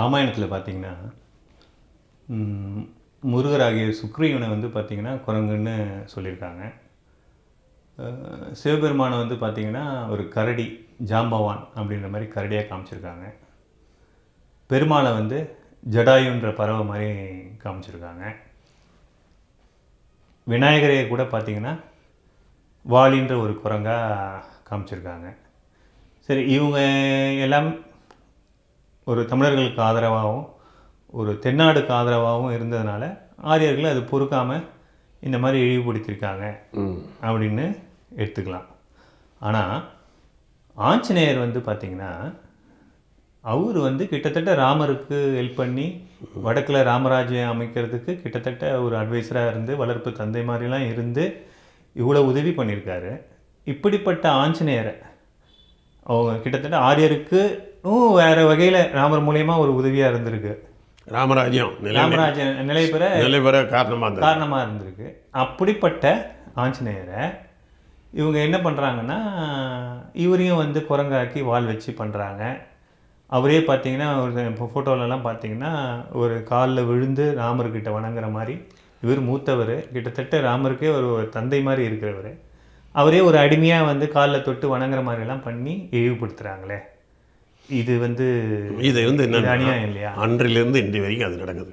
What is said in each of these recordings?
ராமாயணத்தில் பார்த்தீங்கன்னா முருகராகிய சுக்ரீவனை வந்து பார்த்திங்கன்னா குரங்குன்னு சொல்லியிருக்காங்க. சிவபெருமானை வந்து பார்த்தீங்கன்னா ஒரு கரடி ஜாம்பவான் அப்படின்ற மாதிரி கரடியாக காமிச்சிருக்காங்க. பெருமாளை வந்து ஜடாயுன்ற பறவை மாதிரி காமிச்சிருக்காங்க. விநாயகரை கூட பார்த்திங்கன்னா வாலின்ற ஒரு குரங்காக காமிச்சிருக்காங்க. சரி இவங்க எல்லாம் ஒரு தமிழர்களுக்கு ஆதரவாகவும் ஒரு தென்னாடுக்கு ஆதரவாகவும் இருந்ததுனால ஆரியர்கள் அது பொறுக்காமல் இந்த மாதிரி இழிவுபடுத்தியிருக்காங்க அப்படின்னு எடுத்துக்கலாம். ஆனால் ஆஞ்சநேயர் வந்து பார்த்திங்கன்னா அவர் வந்து கிட்டத்தட்ட ராமருக்கு ஹெல்ப் பண்ணி வடக்கில் ராமராஜ்யம் அமைக்கிறதுக்கு கிட்டத்தட்ட ஒரு அட்வைசராக இருந்து வளர்ப்பு தந்தை மாதிரிலாம் இருந்து இவ்வளோ உதவி பண்ணியிருக்காரு. இப்படிப்பட்ட ஆஞ்சநேயரை அவங்க கிட்டத்தட்ட ஆரியருக்கும் வேறு வகையில் ராமர் மூலியமா ஒரு உதவியாக இருந்திருக்கு. ராமராஜ்யம் ராமராஜன் நிலை பெற நிலை பெற காரணமாக காரணமாக இருந்திருக்கு. அப்படிப்பட்ட ஆஞ்சநேயரை இவங்க என்ன பண்ணுறாங்கன்னா இவரையும் வந்து குரங்காக்கி வால் வச்சு பண்ணுறாங்க அவரே பார்த்தீங்கன்னா ஒரு இப்போ ஃபோட்டோலலாம் பார்த்தீங்கன்னா ஒரு காலில் விழுந்து ராமர்கிட்ட வணங்குற மாதிரி. இவர் மூத்தவர். கிட்டத்தட்ட ராமருக்கே ஒரு தந்தை மாதிரி இருக்கிறவர். அவரே ஒரு அடிமையாக வந்து காலில் தொட்டு வணங்குற மாதிரிலாம் பண்ணி இழிவுபடுத்துகிறாங்களே இது வந்து இது வந்து என்ன அநியாயம் இல்லையா? அன்றிலிருந்து இன்று வரைக்கும் அது நடக்குது.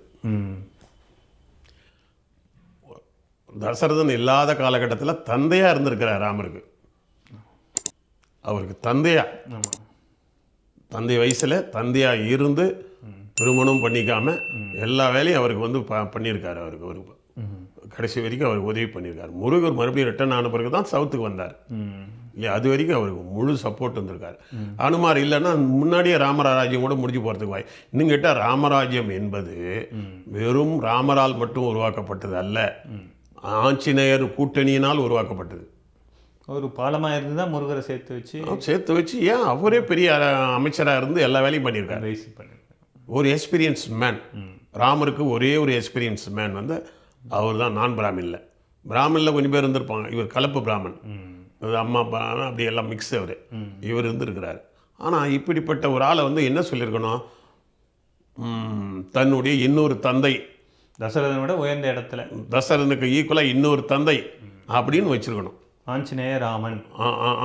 தசரதன் இல்லாத காலகட்டத்தில் தந்தையாக இருந்திருக்கிறார் ராமருக்கு. அவருக்கு தந்தையா. தந்தை வயசில் தந்தையாக இருந்து திருமணம் பண்ணிக்காம எல்லா வேலையும் அவருக்கு வந்து ப பண்ணியிருக்காரு அவருக்கு. ஒரு கடைசி வரைக்கும் அவருக்கு உதவி பண்ணியிருக்காரு. முருகர் மறுபடியும் ரிட்டர்ன் ஆன பிறகு தான் சவுத்துக்கு வந்தார். இல்லையா அது வரைக்கும் அவருக்கு முழு சப்போர்ட் வந்திருக்காரு. அனுமார் இல்லைன்னா முன்னாடியே ராமராஜ்யம் கூட முடிஞ்சு போகிறதுக்கு வாய் இன்னும் கேட்டால் ராமராஜ்யம் என்பது வெறும் ராமரால் மட்டும் உருவாக்கப்பட்டது அல்ல. ஆஞ்சநேயர் கூட்டணியினால் உருவாக்கப்பட்டது. ஒரு பாலமாக இருந்து தான் முருகரை சேர்த்து வச்சு சேர்த்து வச்சு ஏன் அவரே பெரிய அமைச்சராக இருந்து எல்லா வேலையும் பண்ணியிருக்காரு. ஒரு எக்ஸ்பீரியன்ஸ் மேன் ராமருக்கு ஒரே ஒரு எக்ஸ்பீரியன்ஸ் மேன் வந்து அவர் தான் நான் பிராமின்ல. பிராமின்ல கொஞ்சம் பேர் இருந்திருப்பாங்க. இவர் கலப்பு பிராமன். அது அம்மா அப்பா அப்படி எல்லாம் மிக்ஸ் அவர். இவர் இருந்திருக்கிறாரு. ஆனால் இப்படிப்பட்ட ஒரு ஆளை வந்து என்ன சொல்லியிருக்கணும்? தன்னுடைய இன்னொரு தந்தை. தசரதனோட உயர்ந்த இடத்துல. தசரனுக்கு ஈக்குவலாக இன்னொரு தந்தை அப்படின்னு வச்சிருக்கணும். ஆஞ்சநேய ராமன்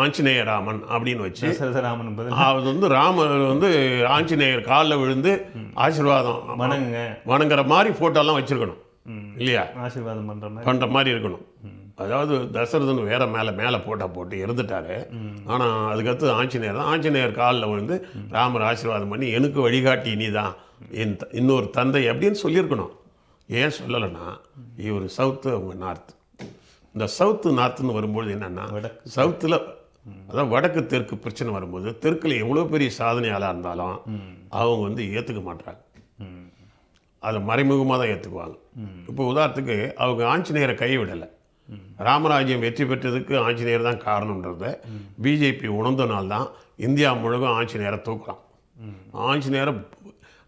ஆஞ்சநேய ராமன் அப்படின்னு வச்சு ராமன் அது வந்து ராமர் வந்து ஆஞ்சநேயர் காலில் விழுந்து ஆசீர்வாதம் வணங்குங்க. வணங்குற மாதிரி ஃபோட்டோலாம் வச்சிருக்கணும். இல்லையா? ஆசீர்வாதம் பண்ற மாதிரி. பண்ணுற மாதிரி இருக்கணும். அதாவது தசரதன் வேற மேலே மேலே போட்டா போட்டு இறந்துட்டாரு ஆனால் அதுக்கடுத்து ஆஞ்சநேயர் தான். ஆஞ்சநேயர் காலில் விழுந்து ராமர் ஆசீர்வாதம் பண்ணி எனக்கு வழிகாட்டி நீ தான் என் இன்னொரு தந்தை அப்படின்னு சொல்லியிருக்கணும். ஏன் சொல்லலைன்னா இவர் சவுத்து அவங்க நார்த். இந்த சவுத்து நார்த்துன்னு வரும்போது என்னன்னா. சவுத்தில் அதான் வடக்கு தெற்கு பிரச்சனை வரும்போது தெற்குல எவ்வளோ பெரிய சாதனையாளாக இருந்தாலும் அவங்க வந்து ஏற்றுக்க மாட்டாங்க. அதை மறைமுகமாக தான் ஏற்றுக்குவாங்க இப்போ உதாரணத்துக்கு அவங்க ஆஞ்சநேயரை கைவிடலை. ராமராஜ்யம் வெற்றி பெற்றதுக்கு ஆஞ்சநேயர் தான் காரணன்றத பிஜேபி உணர்ந்தனால் தான் இந்தியா முழுவதும் ஆஞ்சநேயரை தூக்கலாம் ஆஞ்சநேயரை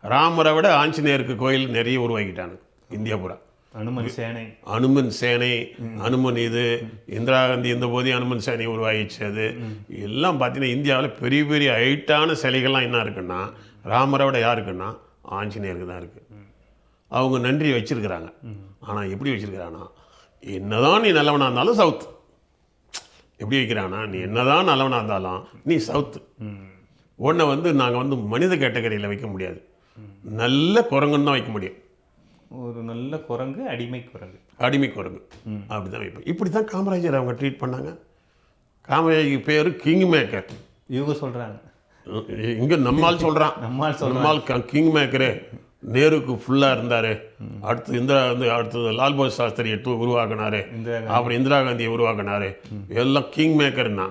ராமரை விட ஆஞ்சநேயருக்கு கோயில் நிறைய உருவாக்கிட்டாங்க இந்தியா பூரா. அனுமன் சேனை. அனுமன் சேனை அனுமன் இது இந்திரா காந்தி இந்த போதே அனுமன் சேனை உருவாகிச்சு அது. எல்லாம் பார்த்தீங்கன்னா இந்தியாவில் பெரிய பெரிய ஹைட்டான சிலைகள்லாம் என்ன இருக்குன்னா ராமரை விட யாருக்குன்னா ஆஞ்சநேயருக்கு தான் இருக்குது அவங்க நன்றி வச்சிருக்கிறாங்க. ஆனால் எப்படி வச்சிருக்கிறானா? என்னதான் நீ நல்லவனாக இருந்தாலும் சவுத் எப்படி வைக்கிறானா? நீ என்னதான் நல்லவனாக இருந்தாலும் நீ சவுத்து உன்னை வந்து நாங்கள் வந்து மனித கேட்டகரியில் வைக்க முடியாது. நல்ல குரங்குன்னு தான் வைக்க முடியும். ஒரு நல்ல குரங்கு அடிமை குரங்கு. அடிமை குரங்கு. அப்படி தான் வைப்பேன் இப்படி தான் காமராஜர் அவங்க ட்ரீட் பண்ணாங்க. காமராஜர் பேர் கிங் மேக்கர் இவங்க சொல்றாங்க. இங்கே நம்மால் சொல்கிறான் நம்மால் நம்மால் கிங் மேக்கரு நேருக்கு ஃபுல்லாக இருந்தார். அடுத்து இந்திரா வந்து அடுத்தது லால் பகதூர் சாஸ்திரி எடுத்து உருவாக்குனாரு. அப்புறம் இந்திரா காந்தியை உருவாக்குனாரு. எல்லாம் கிங் மேக்கர்னா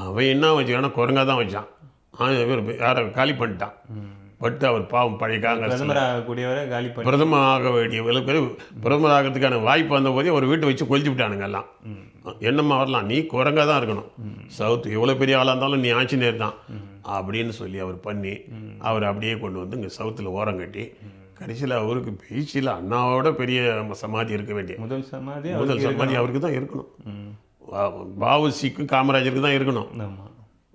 அவன் என்ன வச்சுக்கான குரங்கா தான் வச்சான். ஆ, இவர் யாரை காலி பண்ணிட்டான். பட்டு அவர் பாவம் பழைய காங்கிரஸ் பிரதமர் ஆகக்கூடியவரை காலி பிரதமர் ஆக வேண்டிய பிரதமர் ஆகிறதுக்கான வாய்ப்பு வந்த போதே ஒரு வீட்டை வச்சு கொளுத்தி விட்டானுங்க எல்லாம். என்னம்மா வரலாம்? நீ குரங்கா தான் இருக்கணும். சவுத் எவ்வளோ பெரிய ஆளாக இருந்தாலும் நீ ஆஞ்சநேயர் தான். அப்படின்னு சொல்லி அவர் பண்ணி அவர் அப்படியே கொண்டு வந்து இங்கே சவுத்தில் ஓரம் கட்டி கடைசியில் அவருக்கு பீச்சில் அண்ணாவோட பெரிய சமாதி இருக்க வேண்டிய முதல் சமாதி முதல் சமாதி அவருக்கு தான் இருக்கணும். வஉசிக்கும் காமராஜருக்கு தான் இருக்கணும்.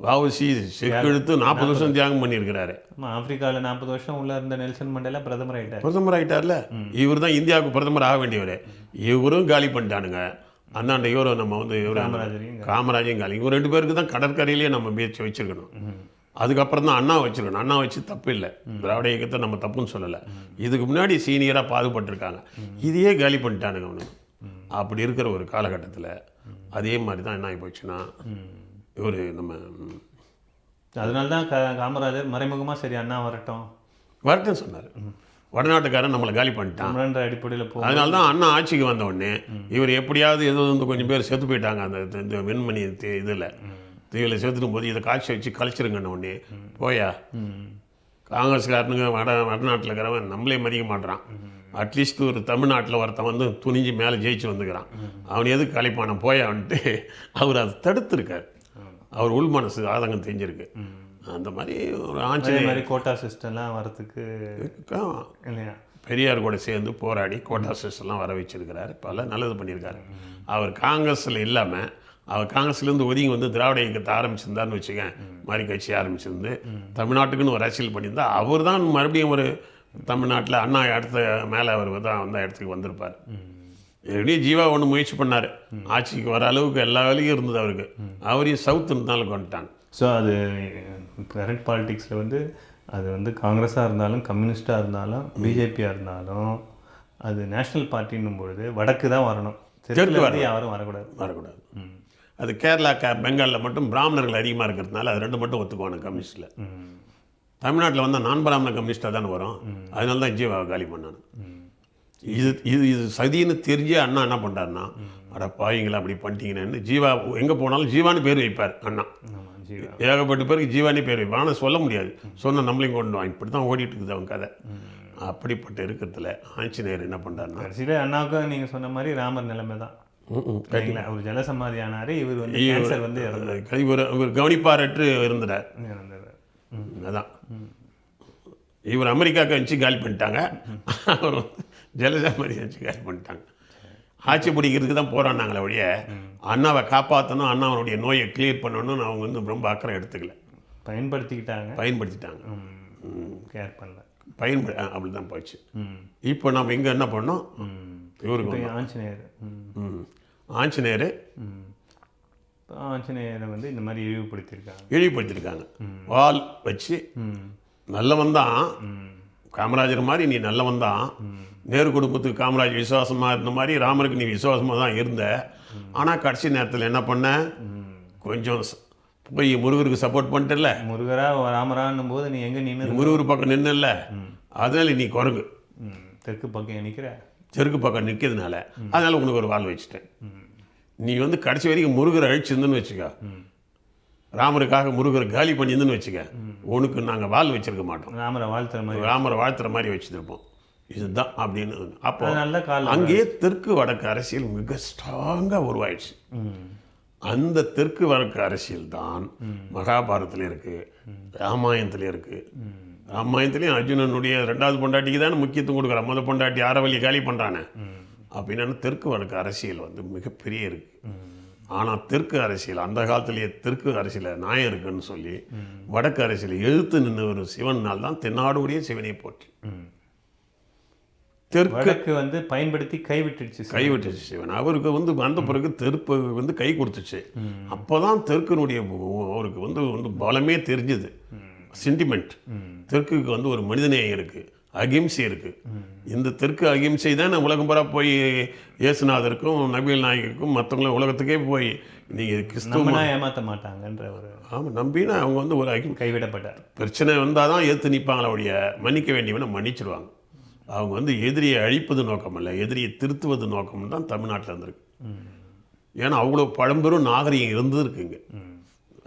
வாவுசி செக்கெடுத்து நாற்பது வருஷம் தியாகம் பண்ணியிருக்கிறாரு. ஆப்பிரிக்காவில் நாற்பது வருஷம் உள்ள இருந்த நெல்சன் மண்டேலா பிரதமர் ஆயிட்டார். பிரதமர் ஆகிட்டார்ல இவர் தான் இந்தியாவுக்கு பிரதமர் ஆக வேண்டியவர். இவரும் காலி பண்ணிட்டானுங்க. அந்தாண்ட இவரும் நம்ம வந்து இவரு காமராஜரையும் காமராஜையும் காலி. இவங்க ரெண்டு பேருக்கு தான் கடற்கரையிலேயே நம்ம முயற்சி வச்சிருக்கணும். அதுக்கப்புறம் தான் அண்ணா வச்சிருக்கணும். அண்ணா வச்சு தப்பு இல்லை. திராவிட இயக்கத்தை நம்ம தப்புன்னு சொல்லலை. இதுக்கு முன்னாடி சீனியராக பாதுபட்டிருக்காங்க இதையே காலி பண்ணிட்டானுங்க அவனுக்கு அப்படி இருக்கிற ஒரு காலகட்டத்தில் அதே மாதிரி தான் என்ன ஆகி போச்சுன்னா இவர் நம்ம அதனால தான் க காமராஜர் மறைமுகமாக சரி அண்ணா வரட்டும். வரட்டும் சொன்னார். வடநாட்டுக்காரன் நம்மளை காலி பண்ணிட்டான். அடிப்படையில் போ அதனால தான் அண்ணா ஆட்சிக்கு வந்த உடனே இவர் எப்படியாவது ஏதோ வந்து கொஞ்சம் பேர் செத்து போயிட்டாங்க அந்த இந்த- வெண்மணி இதில். தீவில் செத்துடும் போது இதை காய்ச்சி வச்சு கழிச்சிருங்கன்ன உடனே போயா காங்கிரஸ்காரனுங்க வட வடநாட்டில் இருக்கிறவன் நம்மளே மதிக்க மாட்றான். அட்லீஸ்ட் ஒரு தமிழ்நாட்டில் ஒருத்தன் வந்து துணிஞ்சு மேலே ஜெயிச்சு வந்துக்கிறான். அவன் எதுக்கு கலைப்பான போயான்ட்டு அவர் அதை தடுத்திருக்கார். அவர் உள் மனசு ஆதங்கம் தெரிஞ்சிருக்கு. அந்த மாதிரி ஒரு ஆஞ்சநேயர். மாதிரி கோட்டா சிஸ்டம்லாம் வரத்துக்கு இல்லையா? பெரியார் கூட சேர்ந்து போராடி கோட்டா சிஸ்டம்லாம் வர வச்சிருக்கிறாரு. பல நல்லது பண்ணியிருக்காரு. அவர் காங்கிரஸில் இல்லாமல் அவர் காங்கிரஸ்லேருந்து ஒதுங்கி வந்து திராவிட இயக்கத்தை ஆரம்பிச்சிருந்தாருன்னு வச்சுக்கேன். மாதிரி கட்சி ஆரம்பிச்சிருந்து தமிழ்நாட்டுக்குன்னு ஒரு அரசியல் பண்ணியிருந்தா அவர் தான் மறுபடியும் ஒரு தமிழ்நாட்டில் அண்ணா அடுத்த மேலே அவர் தான் அந்த இடத்துக்கு வந்திருப்பார். எப்படியும் ஜீவா ஒன்று முயற்சி பண்ணார். ஆட்சிக்கு வர அளவுக்கு எல்லா வேலையும் இருந்தது அவருக்கு. அவரையும் சவுத் இருந்தாலும் கொண்டுட்டாங்க. ஸோ அது கரண்ட் பாலிடிக்ஸில் வந்து அது வந்து காங்கிரஸாக இருந்தாலும் கம்யூனிஸ்டாக இருந்தாலும் பிஜேபியாக இருந்தாலும் அது நேஷ்னல் பார்ட்டின்னும் பொழுது வடக்கு தான் வரணும். தெற்குல இருந்து யாரும் வரக்கூடாது. வரக்கூடாது. அது கேரளா க பெங்காலில் மட்டும் பிராமணர்கள் அதிகமாக இருக்கிறதுனால அது ரெண்டு மட்டும் ஒத்துக்குவாங்க கம்யூனிஸ்ட்டில். தமிழ்நாட்டில் வந்தால் நான் பிராமண கம்யூனிஸ்டாக தானே வரும். அதனால தான் ஜீவாவை காலி பண்ணாను இது இது இது சதின்னு தெரிஞ்சே அண்ணா என்ன பண்ணுறாருன்னா அட பாவிங்களா அப்படி பண்ணிட்டீங்கன்னு ஜீவா எங்கே போனாலும் ஜீவான்னு பேர் வைப்பார் அண்ணா. ஏகப்பட்ட பேருக்கு ஜீவானே பேர். வைப்பார் ஆனால் சொல்ல முடியாது. சொன்ன நம்மளையும் கொண்டு வாங்க இப்படி தான் ஓடிட்டு இருக்குது அவன் கதை. அப்படிப்பட்ட இருக்கிறதுல ஆஞ்சநேயர் என்ன பண்ணுறாருன்னா கடைசியில் அண்ணாவுக்கும் நீங்கள் சொன்ன மாதிரி ராமர் நிலைமை தான். சரிங்களா அவர் ஜலசமாதி ஆனார் இவர் வந்து கேன்சர் வந்து இவர் இவர் கவனிப்பாரற்று இருந்துட்டார் அதான். இவர் அமெரிக்காவுக்கு வச்சு காலி பண்ணிட்டாங்க. அவர் மாதிரி வச்சு காலி பண்ணிட்டாங்க. ஆட்சி பிடிக்கிறதுக்கு தான் போராடினாங்களே ஒழிய அண்ணாவை காப்பாற்றணும் அண்ணாவனுடைய நோயை கிளியர் பண்ணணும்னு அவங்க வந்து ரொம்ப அக்கறை எடுத்துக்கல. பயன்படுத்திக்கிட்டாங்க? பயன்படுத்திட்டாங்க. கேர் பண்ணல. பயன்படு அப்படி தான் போச்சு. இப்போ நம்ம இங்கே என்ன பண்ணோம்? இவருக்கு ஆஞ்சநேயர். ஆஞ்சநேயர் ஆஞ்சநேயரை வந்து இந்த மாதிரி இழிவுபடுத்தியிருக்காங்க. இழிவுபடுத்தியிருக்காங்க. வால் வச்சு நல்லவன் தான். காமராஜர் மாதிரி நீ நல்லவன் தான். நேரு குடும்பத்துக்கு காமராஜ் விசுவாசமாக இருந்த மாதிரி ராமருக்கு நீ விசுவாசமாக தான் இருந்த. ஆனால் கடைசி நேரத்தில் என்ன பண்ண? கொஞ்சம் போய் முருகருக்கு சப்போர்ட் பண்ணிட்டல முருகரா ராமரான்னும் போது நீ எங்கே நின்று முருகர் பக்கம் நின்னல அதனால நீ குரங்கு. தெற்கு பக்கம் நிற்கிற தெற்கு பக்கம் நிற்கிறதுனால அதனால உனக்கு ஒரு வால் வச்சுட்டேன். நீ வந்து கடைசி வரைக்கும் முருகரை அழிச்சிருந்துன்னு வச்சுக்க. ராமருக்காக முருகரை காலி பண்ணியிருந்துன்னு வச்சுக்க. உனக்கு நாங்கள் வால் வச்சிருக்க மாட்டோம். ராமரை வாழ்த்துற மாதிரி ராமரை வாழ்த்துற மாதிரி வச்சுருப்போம் இதுதான் அப்படின்னு அப்போ அதனால கால் அங்கேயே தெற்கு வடக்கு அரசியல் மிக ஸ்ட்ராங்காக உருவாயிடுச்சு. அந்த தெற்கு வடக்கு அரசியல் தான் மகாபாரதத்தில் இருக்கு ராமாயணத்தில் இருக்கு. ராமாயணத்துலேயும் அர்ஜுனனுடைய ரெண்டாவது பொண்டாட்டிக்கு தானே முக்கியத்துவம் கொடுக்குறான் முத பொண்டாட்டி ஆரவல்லி காலி பண்ணுறானே அப்படின்னா தெற்கு வடக்கு அரசியல் வந்து மிகப்பெரிய இருக்கு. ஆனால் தெற்கு அரசியல் அந்த காலத்திலேயே தெற்கு அரசியலில் நியாயம் இருக்குன்னு சொல்லி வடக்கு அரசியல் எழுத்து நின்று ஒரு சிவனால் தான் தென்னாடுடைய சிவனை போற்றி. தெற்கு வந்து பயன்படுத்தி கைவிட்டுடுச்சு. கைவிட்டுச்சு சிவன். அவருக்கு வந்து வந்த பிறகு தெற்கு வந்து கை கொடுத்துச்சு. அப்போதான் தெற்குனுடைய அவருக்கு வந்து வந்து பலமே தெரிஞ்சுது. சென்டிமெண்ட் தெற்குக்கு வந்து ஒரு மனிதநேயம் இருக்கு. அகிம்சை இருக்கு. இந்த தெற்கு அகிம்சை தான் உலகம் பூரா போய் இயேசுநாதருக்கும் நபிகள் நாயகருக்கும் மற்றவங்களும் உலகத்துக்கே போய் நீங்கள் கிறிஸ்துவ நம்மனா ஏமாத்த மாட்டாங்கன்ற ஒரு ஆமாம் நம்பினா அவங்க வந்து ஒரு அகிம் கைவிடப்பட்டார். பிரச்சனை வந்தால் தான் ஏற்று நிற்பாங்களே ஒழிய மன்னிக்க வேண்டியவனை மன்னிச்சிடுவாங்க அவங்க வந்து எதிரியை அழிப்பது நோக்கம் அல்ல எதிரியை திருத்துவது நோக்கம் தான் தமிழ்நாட்டில் இருந்திருக்கு. ஏன்னா அவ்வளோ பழம்பெரும் நாகரிகம் இருந்திருக்குங்க.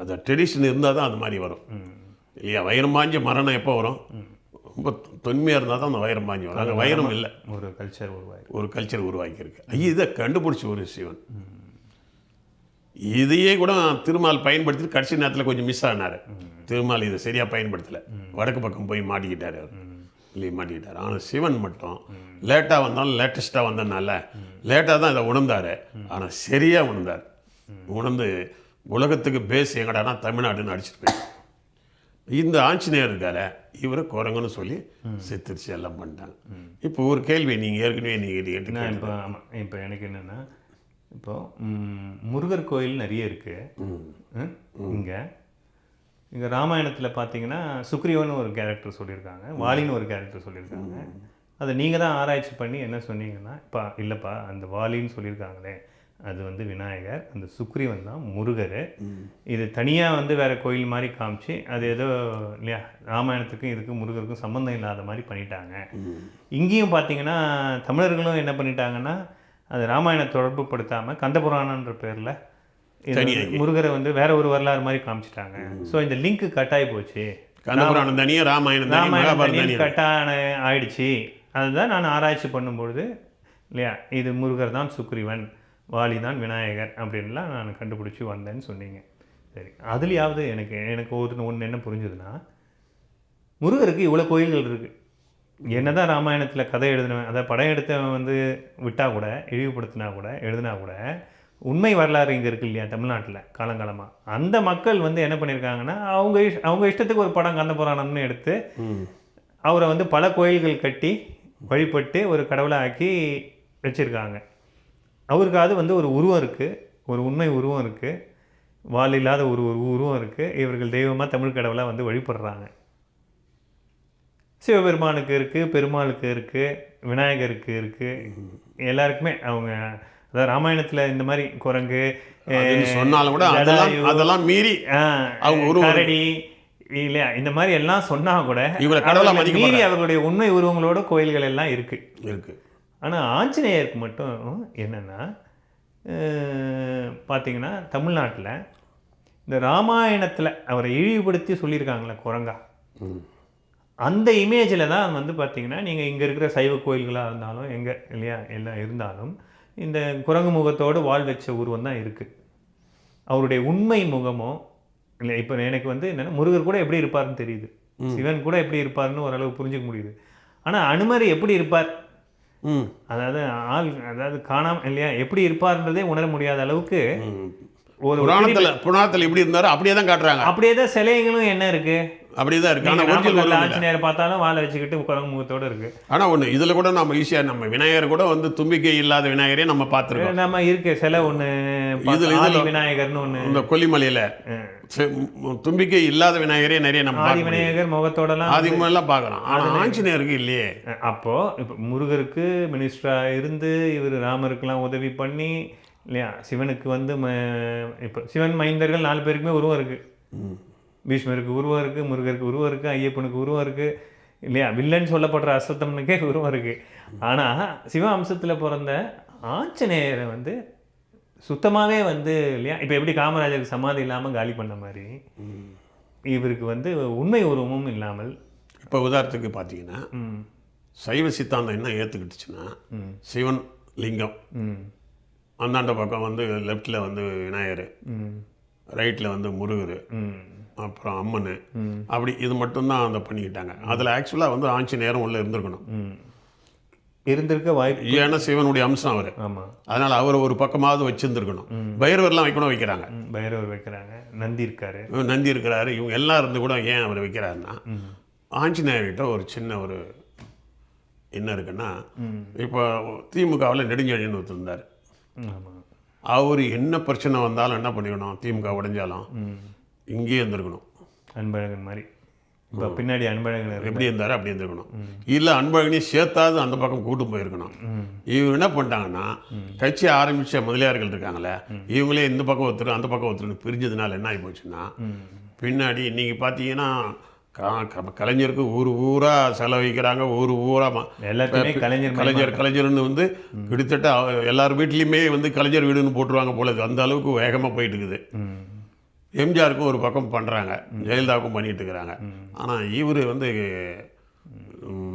அந்த ட்ரெடிஷன் இருந்தால் தான் அது மாதிரி வரும். இல்லையா வைரம் பாஞ்ச மரணம் எப்போ வரும்? ரொம்ப தொன்மையாக இருந்தால் தான் அந்த வைரம் பாஞ்சு வரும். அங்கே வைரம் இல்லை. ஒரு கல்ச்சர் உருவாயிருக்கு. ஒரு கல்ச்சர் உருவாக்கியிருக்கு. ஐயா இதை கண்டுபிடிச்ச ஒரு சிவன். இதையே கூட திருமால் பயன்படுத்தி கடைசி நேரத்தில் கொஞ்சம் மிஸ் ஆனார். திருமால் இதை சரியாக பயன்படுத்தலை. வடக்கு பக்கம் போய் மாட்டிக்கிட்டார் அவர். இல்லையே மாட்டிக்கிட்டார். ஆனால் சிவன் மட்டும் லேட்டாக வந்தாலும் லேட்டஸ்ட்டாக வந்ததுனால லேட்டாக தான் இதை உணர்ந்தார். ஆனால் சரியாக உணர்ந்தார். உணர்ந்து உலகத்துக்கு பேஸ் எங்கடானா தமிழ்நாடுன்னு அடிச்சிட்டு இந்த ஆஞ்சநேயர் இருக்கார. இவரை குரங்குன்னு சொல்லி செத்துருச்சு எல்லாம் பண்ணிட்டாங்க. இப்போ ஒரு கேள்வி நீங்கள் ஏற்கனவே நீங்கள் கேட்டு இப்போ ஆமாம் இப்போ எனக்கு என்னென்னா இப்போ ம், முருகர் கோயில் நிறைய இருக்குது இங்கே. இங்கே ராமாயணத்தில் பார்த்தீங்கன்னா சுக்ரீவன் ஒரு கேரக்டர் சொல்லியிருக்காங்க வாலின்னு ஒரு கேரக்டர் சொல்லியிருக்காங்க. அதை நீங்கள் தான் ஆராய்ச்சி பண்ணி என்ன சொன்னீங்கன்னா இப்போ இல்லைப்பா அந்த வாலின்னு சொல்லியிருக்காங்களே அது வந்து விநாயகர் அந்த சுக்ரீவன் தான் முருகர். இது தனியாக வந்து வேறு கோயில் மாதிரி காமிச்சு அது ஏதோ இல்லையா ராமாயணத்துக்கும் இதுக்கும் முருகருக்கும் சம்மந்தம் இல்லாத மாதிரி பண்ணிட்டாங்க. இங்கேயும் பார்த்தீங்கன்னா தமிழர்களும் என்ன பண்ணிட்டாங்கன்னா அது ராமாயண தொடர்பு படுத்தாமல் கந்தபுராணன்ற பேரில். முருகரை வந்து வேற ஒரு வரலாறு மாதிரி காமிச்சிட்டாங்க. ஸோ இந்த லிங்க் கட் ஆகி போச்சு. கந்தபுராணம் தனியாக ராமாயணம் தனியாக கட்டான ஆயிடுச்சு. அதுதான் நான் ஆராய்ச்சி பண்ணும்பொழுது இல்லையா இது முருகர் தான் சுக்ரீவன் வாலி தான் விநாயகர் அப்படின்லாம் நான் கண்டுபிடிச்சி வந்தேன்னு சொன்னீங்க. சரி அதுலேயாவது எனக்கு எனக்கு ஒரு ஒன்று என்ன புரிஞ்சுதுன்னா முருகருக்கு இவ்வளோ கோயில்கள் இருக்குது என்னதான் ராமாயணத்தில் கதை எழுதினவன் அதாவது படம் எடுத்தவன் வந்து விட்டால் கூட இழிவுபடுத்தினா கூட எழுதினா கூட உண்மை வரலாறு இங்கே இருக்கு இல்லையா தமிழ்நாட்டில் காலங்காலமாக அந்த மக்கள் வந்து என்ன பண்ணியிருக்காங்கன்னா அவங்க இஷ்- அவங்க இஷ்டத்துக்கு ஒரு படம் கந்த புராணம்னு எடுத்து அவரை வந்து பல கோயில்கள் கட்டி வழிபட்டு ஒரு கடவுளை ஆக்கி வச்சுருக்காங்க. அவருக்கு அது வந்து ஒரு உருவம் இருக்குது ஒரு உண்மை உருவம் இருக்குது வால் இல்லாத ஒரு ஒரு உருவம் இருக்குது இவர்கள் தெய்வமாக தமிழ் கடவுளாக வந்து வழிபடுறாங்க. சிவபெருமானுக்கு இருக்குது பெருமாளுக்கு இருக்குது விநாயகருக்கு இருக்குது எல்லாருக்குமே அவங்க அதாவது ராமாயணத்தில் இந்த மாதிரி குரங்கு சொன்னாலும் கூட அதெல்லாம் அதெல்லாம் மீறி அவங்க உருவம் கரடி இல்லையா? இந்த மாதிரி எல்லாம் சொன்னா கூட இவரை கடவுளா மீறி அவர்களுடைய உண்மை உருவங்களோட கோயில்கள் எல்லாம் இருக்கு. இருக்கு. ஆனா ஆஞ்சநேயருக்கு மட்டும் என்னன்னா பார்த்தீங்கன்னா தமிழ்நாட்டில் இந்த ராமாயணத்துல அவரை இழிவுபடுத்தி சொல்லியிருக்காங்களே குரங்கா. அந்த இமேஜில் தான் வந்து பார்த்தீங்கன்னா நீங்கள் இங்கே இருக்கிற சைவ கோயில்களாக இருந்தாலும் எங்கே இல்லையா எல்லாம் இருந்தாலும் இந்த குரங்கு முகத்தோடு வாழ் வச்ச உருவம் தான் இருக்குது அவருடைய உண்மை முகமோ இல்லை இப்போ எனக்கு வந்து என்னென்னா முருகர் கூட எப்படி இருப்பார்னு தெரியுது. சிவன் கூட எப்படி இருப்பார்னு ஓரளவு புரிஞ்சுக்க முடியுது. ஆனால் அனுமர் எப்படி இருப்பார்? அதாவது ஆள் அதாவது காணாம இல்லையா எப்படி இருப்பார்ன்றதே உணர முடியாத அளவுக்கு. ஒரு புராணத்துல புராணத்துல எப்படி இருந்தாரோ அப்படியே தான் காட்டுறாங்க. அப்படியே தான் சிலைகளும் என்ன இருக்கு? அப்படியே தான் இருக்கு. ஆனா நீங்க ஒரிஜினல் நாமக்கல்ல ஒன்றும் இல்லை. ஆஞ்சநேயர் பார்த்தாலும் வாழை வச்சுக்கிட்டு குரங்கு முகத்தோட இருக்கு. ஆனா ஒண்ணு இதுல கூட நம்ம ஈஸியா நம்ம விநாயகர் கூட வந்து தும்பிக்கை இல்லாத விநாயகரே நம்ம பார்த்துருக்கோம். நம்ம இருக்கு சிலை ஒண்ணு இதுல- விநாயகர்னு ஒண்ணு. இந்த கொல்லிமலையில தும்பிக்கை இல்லாத விநாயகரே நிறைய நம்ம ஆதி. விநாயகர் முகத்தோடலாம் ஆதி எல்லாம் பார்க்கலாம். ஆனா ஆஞ்சநேயருக்கு இல்லையே. அப்போ இப்போ முருகருக்கு மினிஸ்டரா இருந்து இவர் ராமருக்கெல்லாம் உதவி பண்ணி இல்லையா சிவனுக்கு வந்து இப்போ சிவன் மைந்தர்கள் நாலு பேருக்குமே உருவம் இருக்கு. ம். பீஷ்மருக்கு உருவம் இருக்கு முருகருக்கு உருவம் இருக்கு ஐயப்பனுக்கு உருவம் இருக்கு. இல்லையா? வில்லன் சொல்லப்படுற அஸ்வத்தமனுக்கே உருவம் இருக்கு. ஆனா சிவ அம்சத்துல பிறந்த ஆஞ்சநேயரை வந்து சுத்தமாவே வந்து இல்லையா? இப்போ எப்படி காமராஜருக்கு சமாதி இல்லாம காலி பண்ண மாதிரி இவருக்கு வந்து உண்மை உருவமும் இல்லாமல் இப்போ உதாரணத்துக்கு பார்த்தீங்கன்னா ம், சைவ சித்தாந்தம் என்ன ஏற்றுக்கிட்டுச்சுன்னா சிவன் லிங்கம். அந்தாண்ட பக்கம் வந்து லெஃப்டில் வந்து விநாயகர். ம், ரைட்டில் வந்து முருகர். ம், அப்புறம் அம்மன். அப்படி இது மட்டும்தான் அதை பண்ணிக்கிட்டாங்க. அதில் ஆக்சுவலாக வந்து ஆஞ்சநேயரும் உள்ள இருந்திருக்கணும். ம். இருந்திருக்க வாய்ப்பு ஏன்னா சிவனுடைய அம்சம் அவர். ஆமா. அதனால் அவர் ஒரு பக்கமாவது வச்சிருந்துருக்கணும். பைரவர்லாம் வைக்கணும் வைக்கிறாங்க. பைரவர் வைக்கிறாங்க. நந்தி இருக்காரு. நந்தி இருக்கிறாரு. இவங்க எல்லாம் இருந்து கூட ஏன் அவர் வைக்கிறாருன்னா ஆஞ்சநேயர்கிட்ட ஒரு சின்ன ஒரு என்ன இருக்குன்னா இப்போ திமுகவில் நெடுஞ்செழியன் ஒருத்தர் இருந்தார். அவர் என்ன பிரச்சனை வந்தாலும் என்ன பண்ணிக்கணும்? திமுக உடைஞ்சாலும். இங்கேயே இருந்திருக்கணும். அன்பழகன் மாதிரி. இப்போ பின்னாடி அன்பழகன். எப்படி இருந்தார் அப்படி இருந்திருக்கணும். இல்லை அன்பழகனையும் சேர்த்தாது அந்த பக்கம் கூட்டு போயிருக்கணும். இவங்க என்ன பண்ணிட்டாங்கன்னா கட்சி ஆரம்பித்த முதலியார்கள் இருக்காங்களே இவங்களே இந்த பக்கம் ஒருத்தர் அந்த பக்கம் ஒருத்தர் பிரிஞ்சதுனால என்ன ஆகி போச்சுன்னா பின்னாடி இன்னைக்கு பார்த்தீங்கன்னா கலைஞருக்கு ஊர் ஊரா செலவழிக்கிறாங்க ஊர் ஊரா ம- எல்லாத்தையுமே கலைஞர் கலைஞர் கலைஞர்னு வந்து கிட்டத்தட்ட எல்லார் வீட்லேயுமே வந்து கலைஞர் வீடுன்னு போட்டுருவாங்க போல. அந்த அளவுக்கு வேகமாக போயிட்டு இருக்குது. எம்ஜிஆருக்கும் ஒரு பக்கம் பண்ணுறாங்க ஜெயலலிதாவுக்கும் பண்ணிட்டு இருக்கிறாங்க. ஆனால் இவர் வந்து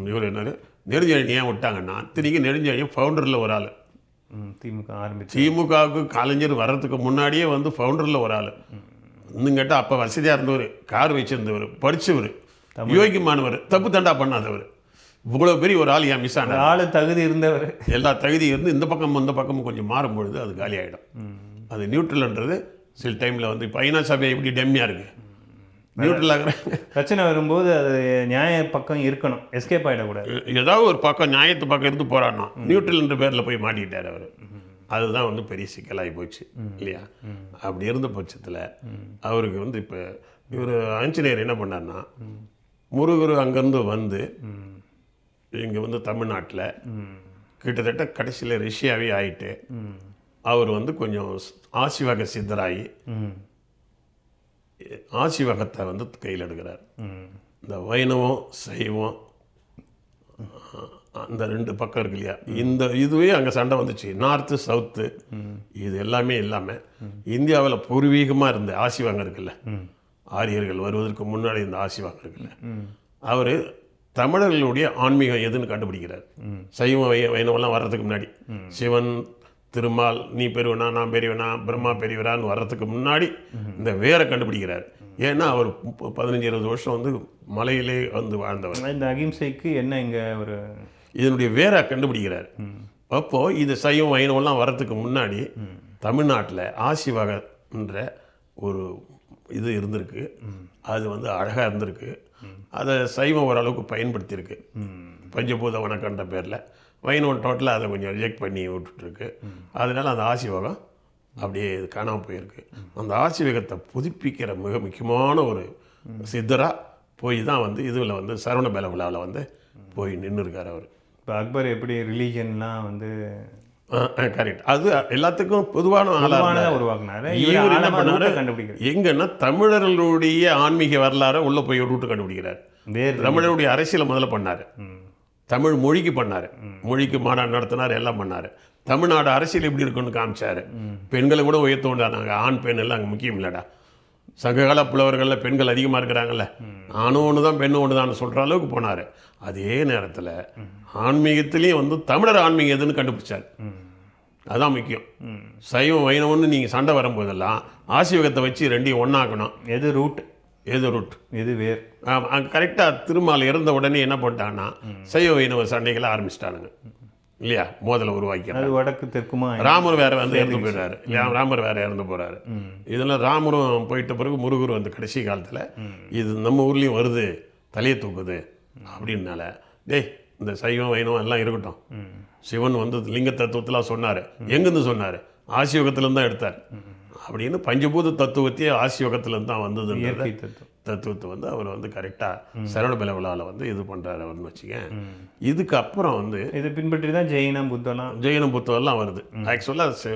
இவர் என்னது? நெடுஞ்செழியன் ஏன் விட்டாங்கன்னா இத்தனைக்கும் நெடுஞ்செழியன் ஃபவுண்டரில் ஒரு ஆள். திமுக ஆரம்பிச்சு. திமுகவுக்கு கலைஞர் வர்றதுக்கு முன்னாடியே வந்து ஃபவுண்டரில் ஒரு ஆள். இன்னும் கேட்டால் அப்போ வசதியாக இருந்தவர் கார் வச்சிருந்தவர் படித்தவர் யோகியமானவர் தப்பு தண்டா பண்ணாதவர். இவ்வளோ பெரிய ஒரு ஆள் ஏன் மிஸ் ஆனார் ஆளு தகுதி இருந்தவர். எல்லா தகுதியும் இருந்து இந்த பக்கம் அந்த பக்கமும் கொஞ்சம் மாறும்பொழுது அது காலி ஆகிடும் அது நியூட்ரல்ன்றது சில டைமில் வந்து இப்போ ஐநா சபை எப்படி டெம்மியாக இருக்கு? நியூட்ரல் ஆகிறாங்க பிரச்சனை வரும்போது அது நியாய பக்கம் இருக்கணும். எஸ்கேப் ஆகிடக்கூடாது ஏதாவது ஒரு பக்கம் நியாயத்து பக்கம் இருந்து போராடணும். நியூட்ரல்ன்ற பேரில் போய் மாட்டிக்கிட்டார் அவர். அதுதான் வந்து பெரிய சிக்கலாகி போச்சு இல்லையா? அப்படி இருந்த பட்சத்தில் அவருக்கு வந்து இப்போ இவர் ஆஞ்சநேயர் என்ன பண்ணார்னா முருகர் அங்கேருந்து வந்து இங்கே வந்து தமிழ்நாட்டில் கிட்டத்தட்ட கடைசியில் ரஷ்யாவே ஆயிட்டு அவர் வந்து கொஞ்சம் ஆசிவக சித்தராகி ஆசிவகத்தை வந்து கையில் எடுக்கிறார். இந்த வைணவம் சைவம் அந்த ரெண்டு பக்கம் இருக்கு இல்லையா? இந்த இதுவே அங்கே சண்டை வந்துச்சு. நார்த்து சவுத்து இது எல்லாமே இல்லாமல் இந்தியாவில் பூர்வீகமாக இருந்த ஆசிவாங்க இருக்குல்ல? ஆரியர்கள் வருவதற்கு முன்னாடி இந்த ஆசிவாங்க இருக்குல்ல? அவர் தமிழர்களுடைய ஆன்மீகம் எதுன்னு கண்டுபிடிக்கிறார். சைவம் வை வைணவம்லாம் வர்றதுக்கு முன்னாடி. சிவன் திருமால் நீ பெரியவனா நான் பெரியவனா பிரம்மா பெரியவரான்னு வர்றதுக்கு முன்னாடி இந்த வேரை கண்டுபிடிக்கிறார். ஏன்னா அவர் பதினஞ்சு இருபது வருஷம் வந்து மலையிலே வந்து வாழ்ந்தவர். இந்த அகிம்சைக்கு என்ன இங்கே ஒரு இதனுடைய வேரை கண்டுபிடிக்கிறார். அப்போ இது சைவம் வைணவம்லாம் வர்றதுக்கு முன்னாடி தமிழ்நாட்டில் ஆசிவகன்ற ஒரு இது இருந்திருக்கு. அது வந்து அழகாக இருந்திருக்கு. அதை சைவம் ஓரளவுக்கு பயன்படுத்தியிருக்கு. பஞ்சபூத வணக்கன்ற பேரில். வைணவம் டோட்டலாக அதை கொஞ்சம் ரிஜெக்ட் பண்ணி விட்டுட்டுருக்கு. அதனால அந்த ஆசிவகம் அப்படியே இது காணாமல் போயிருக்கு. அந்த ஆசிவகத்தை புதுப்பிக்கிற மிக முக்கியமான ஒரு சித்தராக போய் தான் வந்து இதில் வந்து சரவண பேல விழாவில் வந்து போய் நின்று இருக்கார் அவர். இப்போ அக்பர் எப்படி ரிலீஜன்லாம் வந்து கரெக்ட் அது எல்லாத்துக்கும் பொதுவான ஆளா இருந்தார். பொதுவானதாக உருவாக்குனாரு. இவர் என்ன பண்ணாரு கண்டுபிடிக்கிறார் எங்கன்னா தமிழர்களுடைய ஆன்மீக வரலாறை உள்ள போய் ரூட்டு கண்டுபிடிக்கிறார். தமிழருடைய அரசியலை முதல்ல பண்ணாரு. தமிழ் மொழிக்கு பண்ணாரு. மொழிக்கு மாநாடு நடத்தினார் எல்லாம் பண்ணாரு. தமிழ்நாடு அரசியல் எப்படி இருக்குன்னு காமிச்சாரு. பெண்களை கூட உயர்த்த கொண்டாங்க ஆண் பெண் எல்லாம் அங்கே முக்கியம் இல்லைடா. சங்ககால புலவர்களில் பெண்கள் அதிகமாக இருக்கிறாங்கல்ல. ஆணும் ஒன்று தான் பெண்ணு ஒன்று தான் சொல்கிற அளவுக்கு போனார். அதே நேரத்தில் ஆன்மீகத்திலையும் வந்து தமிழர் ஆன்மீகம் எதுன்னு கண்டுபிடிச்சார் அதான் முக்கியம். சைவம் வைணவம்னு நீங்கள் சண்டை வரும்போதெல்லாம் ஆசிவகத்தை வச்சு ரெண்டையும் ஒன்றாக்கணும் எது ரூட் எது ரூட் எது வேர்? கரெக்டாக திருமால் இறந்த உடனே என்ன பண்ணிட்டாங்கன்னா சைவ வைணவ சண்டைகளை ஆரம்பிச்சிட்டானுங்க. இல்லையா? மோதலை உருவாக்கிறாங்க அது வடக்கு தெற்குமா ராமர் வேற வந்து இறந்து போயிடுறாரு இல்லையா? ராமர் வேற இறந்து போறாரு. இதெல்லாம் ராமரும் போயிட்ட பிறகு முருகர் வந்து கடைசி காலத்துல இது நம்ம ஊர்லயும் வருது தலையை தூக்குது அப்படின்னால டேய் இந்த சைவம் வைணவம் எல்லாம் இருக்கட்டும். சிவன் வந்து லிங்க தத்துவத்தெல்லாம் சொன்னாரு. எங்கேருந்து சொன்னாரு? ஆசியோகத்திலேருந்து தான் எடுத்தார் அப்படின்னு பஞ்சபூத தத்துவத்தையே ஆசியோகத்திலேருந்து தான் தத்துவம். தத்துவத்தை வந்து அவர் வந்து கரெக்டாக சரவண பல விழாவில் வந்து இது பண்ணுறாரு அவர்னு வச்சுக்கேன். இதுக்கு அப்புறம் வந்து இதை பின்பற்றி தான் ஜெயினம் புத்தலாம் ஜெயினம் புத்தகம்லாம் வருது. ஆக்சுவலாக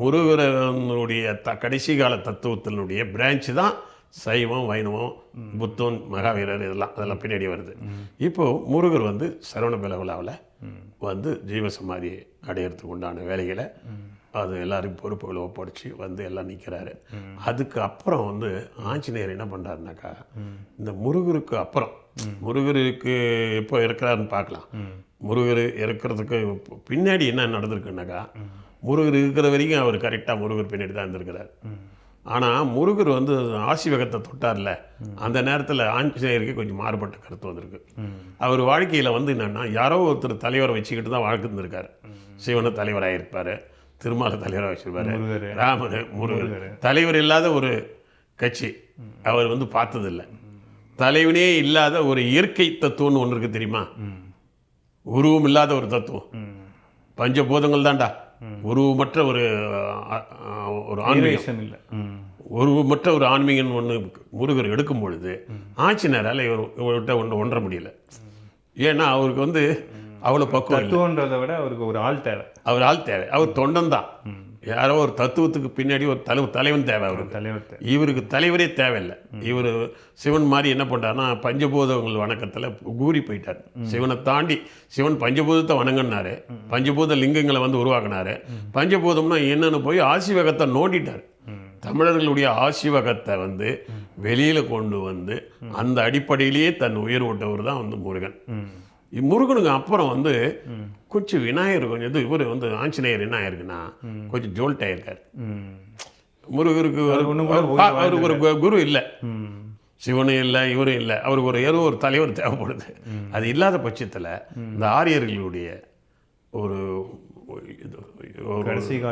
முருகனுடைய த கடைசி கால தத்துவத்தினுடைய பிரான்ச் தான் சைவம் வைணவம் புத்தம் மகாவீரர் இதெல்லாம் அதெல்லாம் பின்னாடி வருது. இப்போ முருகர் வந்து சரவண பல விழாவில் வந்து ஜீவசமாதி அடையிறதுக்கு உண்டான வேலைகளை அது எல்லாரும் பொறுப்புகளை ஒப்படைச்சு வந்து எல்லாம் நிற்கிறாரு அதுக்கு அப்புறம் வந்து ஆஞ்சநேயர் என்ன பண்ணுறாருனாக்கா இந்த முருகருக்கு அப்புறம் முருகருக்கு எப்போ இருக்கிறாருன்னு பார்க்கலாம். முருகர் இருக்கிறதுக்கு பின்னாடி என்ன நடந்திருக்குன்னாக்கா முருகர் இருக்கிற வரைக்கும் அவர் கரெக்டாக முருகர் பின்னாடி தான் இருந்திருக்கிறார். ஆனால் முருகர் வந்து ஆசிவகத்தை தொட்டார்ல அந்த நேரத்தில் ஆஞ்சநேயருக்கு கொஞ்சம் மாறுபட்ட கருத்து வந்திருக்கு. அவர் வாழ்க்கையில் வந்து என்னென்னா யாரோ ஒருத்தர் தலைவரை வச்சுக்கிட்டு தான் வாழ்ந்துருக்காரு. சிவனை தலைவராக இருப்பார் திருமால தலைவராக வச்சிருப்பாரு. ராமர் முருகர். தலைவர் இல்லாத ஒரு கட்சி அவர் வந்து பார்த்ததில்லை. தலைவனே இல்லாத ஒரு இயற்கை தத்துவம்னு ஒன்று இருக்கு தெரியுமா? உருவம் இல்லாத ஒரு தத்துவம். பஞ்சபூதங்கள் தான்டா. உருவமற்ற ஒரு ஒரு ஆன்மீகம். இல்லை. உருவமற்ற ஒரு ஆன்மீகம் ஒன்று முருகர் எடுக்கும் பொழுது ஆட்சினரால் இவர் இவர்கிட்ட ஒன்று ஒன்ற முடியல. ஏன்னா அவருக்கு வந்து அவ்வளோ பக்குவம் தத்துவன்றதை விட அவருக்கு ஒரு ஆள் தேவை. அவர் ஆள் தேவை. அவர் தொண்டன் தான். யாரோ ஒரு தத்துவத்துக்கு பின்னாடி ஒரு தலை தலைவன் தேவை அவருக்கு. தலைவர் இவருக்கு தலைவரே தேவையில்லை. இவர் சிவன் மாதிரி என்ன பண்ணுறாருன்னா பஞ்சபூதங்கள் வணக்கத்தில் கூறி போயிட்டார். சிவனை தாண்டி சிவன் பஞ்சபூதத்தை வணங்கினாரு. பஞ்சபூத லிங்கங்களை வந்து உருவாக்குனாரு. பஞ்சபூதம்னா என்னன்னு போய் ஆசிவகத்தை நோண்டிட்டார். தமிழர்களுடைய ஆசிவகத்தை வந்து வெளியில் கொண்டு வந்து அந்த அடிப்படையிலேயே தன் உயர் விட்டவர் தான் வந்து முருகன். முருகனுக்கு அப்புறம் வந்து கொஞ்சம் விநாயகர் கொஞ்சம் இது இவர் வந்து ஆஞ்சநேயர் என்ன ஆயிருக்குன்னா கொஞ்சம் ஜோல்ட் ஆயிருக்காரு முருகருக்கு அவருக்கு ஒரு குரு இல்லை. சிவனும் இல்லை இவரும் இல்லை. அவருக்கு ஒரு ஏதோ ஒரு தலைவர் தேவைப்படுது. அது இல்லாத பட்சத்தில் இந்த ஆரியர்களுடைய ஒரு.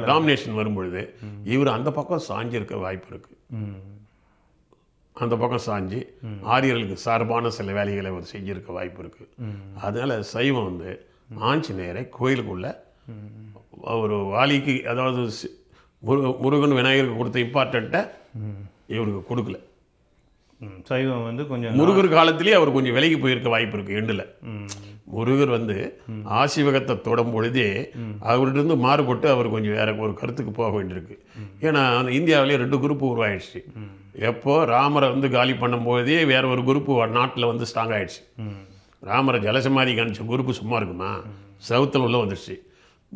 டாமினேஷன் வரும்பொழுது இவர் அந்த பக்கம் சாஞ்சிருக்க வாய்ப்பு இருக்குது அந்த பக்கம் சாஞ்சு ஆரியர்களுக்கு சார்பான சில வேலைகளை அவர் செஞ்சிருக்க வாய்ப்பு இருக்குது அதனால் சைவம் வந்து ஆஞ்சநேயரை கோயிலுக்குள்ள ஒரு வாலிக்கு அதாவது முருகன் விநாயகருக்கு கொடுத்த இம்பார்ட்டண்ட்டை இவருக்கு கொடுக்கல. சைவம் வந்து கொஞ்சம் முருகர் காலத்திலேயே அவர் கொஞ்சம் விலகி போயிருக்க வாய்ப்பு இருக்குது எண்டில் முருகர் வந்து ஆசிவகத்தை தொடும் பொழுதே அவர்கிட்ட மாறுபட்டு அவர் கொஞ்சம் வேற ஒரு கருத்துக்கு போக வேண்டியிருக்கு. ஏன்னா அந்த இந்தியாவிலே ரெண்டு குரூப் உருவாயிடுச்சு. எப்போ ராமரை வந்து காலி பண்ணும்போதே வேற ஒரு குரூப் நாட்டில் வந்து ஸ்ட்ராங் ஆயிடுச்சு. ராமரை ஜலசமாதி காணிச்ச குரூப்பு சும்மா இருக்குமா? சவுத்தில் உள்ள வந்துடுச்சு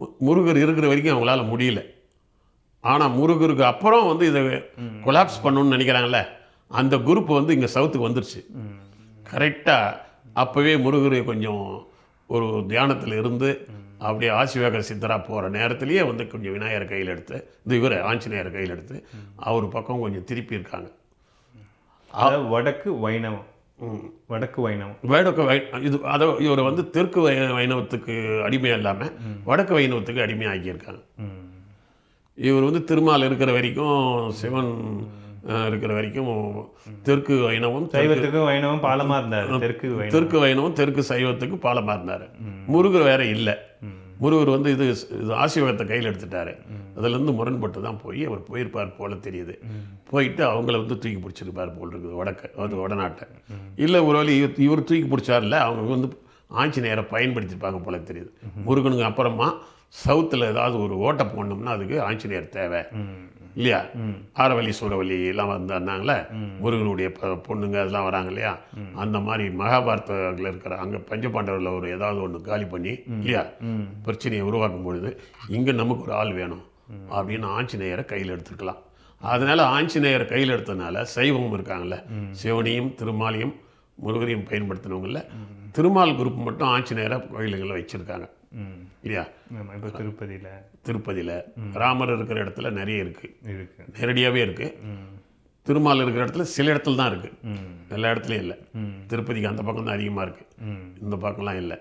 மு- முருகர் இருக்கிற வரைக்கும் அவங்களால முடியல. ஆனால் முருகருக்கு அப்புறம் வந்து இதை கொலாப்ஸ் பண்ணணும்னு நினைக்கிறாங்கல்ல அந்த குரூப் வந்து இங்கே சவுத்துக்கு வந்துருச்சு. கரெக்டாக அப்போவே முருகர் கொஞ்சம் ஒரு தியானத்தில் இருந்து அப்படியே ஆசிவேக சித்தராக போகிற நேரத்திலேயே வந்து கொஞ்சம் விநாயகர் கையில் எடுத்து இது இவர் ஆஞ்சநேயர் கையில் எடுத்து அவர் பக்கம் கொஞ்சம் திருப்பி இருக்காங்க. வடக்கு வைணவம். வடக்கு வைணவம். வடக்கு வை இது அதை இவரை வந்து தெற்கு வை வைணவத்துக்கு அடிமை இல்லாமல் வடக்கு வைணவத்துக்கு அடிமை ஆக்கியிருக்காங்க ம். இவர் வந்து திருமால் இருக்கிற வரைக்கும் சிவன் இருக்கிற வரைக்கும் தெற்கு வைணவம் சைவத்துக்கு வைணவம் பாலமா இருந்தார். தெற்கு வைணவம். தெற்கு வைணவம் தெற்கு சைவத்துக்கு பாலமாக இருந்தார். முருகர் வேற இல்லை. முருகர் வந்து இது இது ஆசிவகத்தை கையில் எடுத்துட்டாரு. அதுலேருந்து முரண்பட்டு தான் போய் அவர் போயிருப்பார் போல தெரியுது. போயிட்டு அவங்கள வந்து தூக்கி பிடிச்சிருப்பார் போல் இருக்குது வடக்க அது வடநாட்டை. இல்லை ஒரு வழி இவர் இவர் தூக்கி பிடிச்சார்ல அவங்க வந்து ஆஞ்சநேயரை பயன்படுத்தியிருப்பாங்க போல தெரியுது. முருகனுக்கு அப்புறமா சவுத்தில் ஏதாவது ஒரு ஓட்டை போடணும்னா அதுக்கு ஆஞ்சநேயர் தேவை. இல்லையா? ஆரவல்லி சூரவல்லி எல்லாம் வந்தாங்களே முருகனுடைய பொண்ணுங்க அதெல்லாம் வராங்க இல்லையா? அந்த மாதிரி மகாபாரதத்தில் இருக்கிற அங்கே பஞ்சபாண்டவரில் ஒரு ஏதாவது ஒன்று காலி பண்ணி இல்லையா? பிரச்சனையை உருவாக்கும் பொழுது இங்கே நமக்கு ஒரு ஆள் வேணும் அப்படின்னு ஆஞ்சநேயரை கையில் எடுத்துக்கலாம் அதனால ஆஞ்சநேயர் கையில் எடுத்ததுனால சைவம் இருக்காங்கல்ல. சிவனையும் திருமாலையும் முருகரையும் பயன்படுத்தினவங்கள திருமால் குரூப் மட்டும் ஆஞ்சநேயரை கோயில்களில் வச்சுருக்காங்க. இல்லையா? இப்போ திருப்பதியில. திருப்பதியில். ராமர் இருக்கிற இடத்துல நிறைய இருக்குது இருக்கு. நேரடியாகவே இருக்குது ம். திருமால் இருக்கிற இடத்துல சில இடத்துல தான் இருக்குது ம். எல்லா இடத்துலையும் இல்லை. ம். திருப்பதிக்கு அந்த பக்கம் தான் அதிகமாக இருக்குது ம். இந்த பக்கம்லாம் இல்லை.